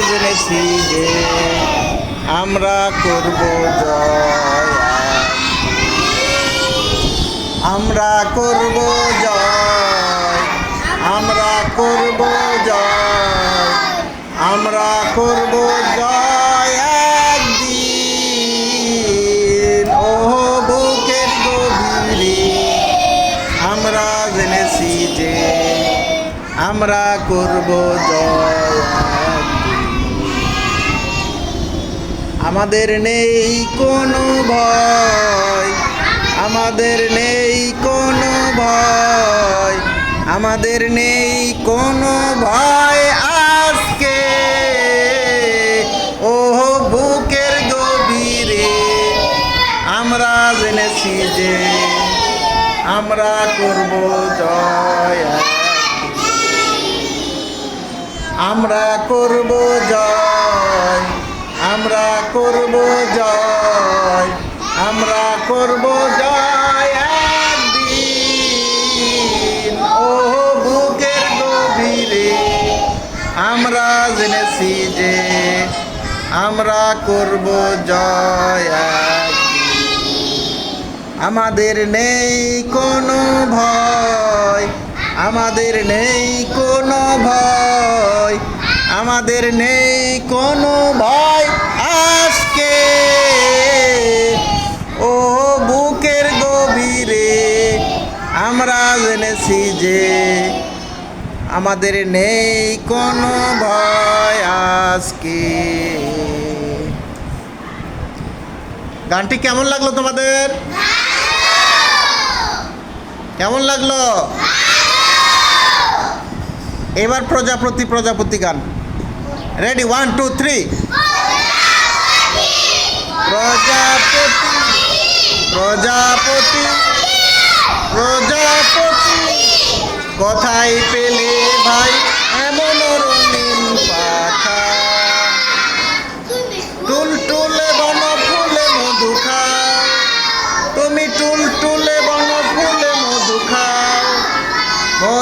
জেনেছি যে আমরা করব জয়। আমরা করব জয়। আমরা করব জয়। আমরা করব জয় একদিন। ও বুকের গভীরে। আমরা জেনেছি যে আমরা করব জয়। আমাদের নেই কোনো ভয়, আমাদের নেই কোনো ভয়, আমাদের নেই কোনো ভয় আজকে। ও বুকের গভীরে আমরা জেনেছি যে আমরা করব জয়। আমরা করব জয়। আমরা জেনেছি যে আমরা করব জয় আমাদের নেই কোনো ভয়, আমাদের নেই কোনো ভয়, আমাদের নেই কোনো ভয় আজকে। ও বুকের গভীরে আমরা জেনেছি যে আমাদের নেই কোনো ভয় আজকে। গানটি কেমন লাগল তোমাদের? কেমন লাগল? এবার প্রজাপতি প্রজাপতি গান। রেডি ওয়ান টু থ্রি প্রজাপতি প্রজাপতি প্রজাপতি। কোথায় পেলে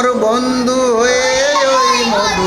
মোর বন্ধু হয়ে ওই মধু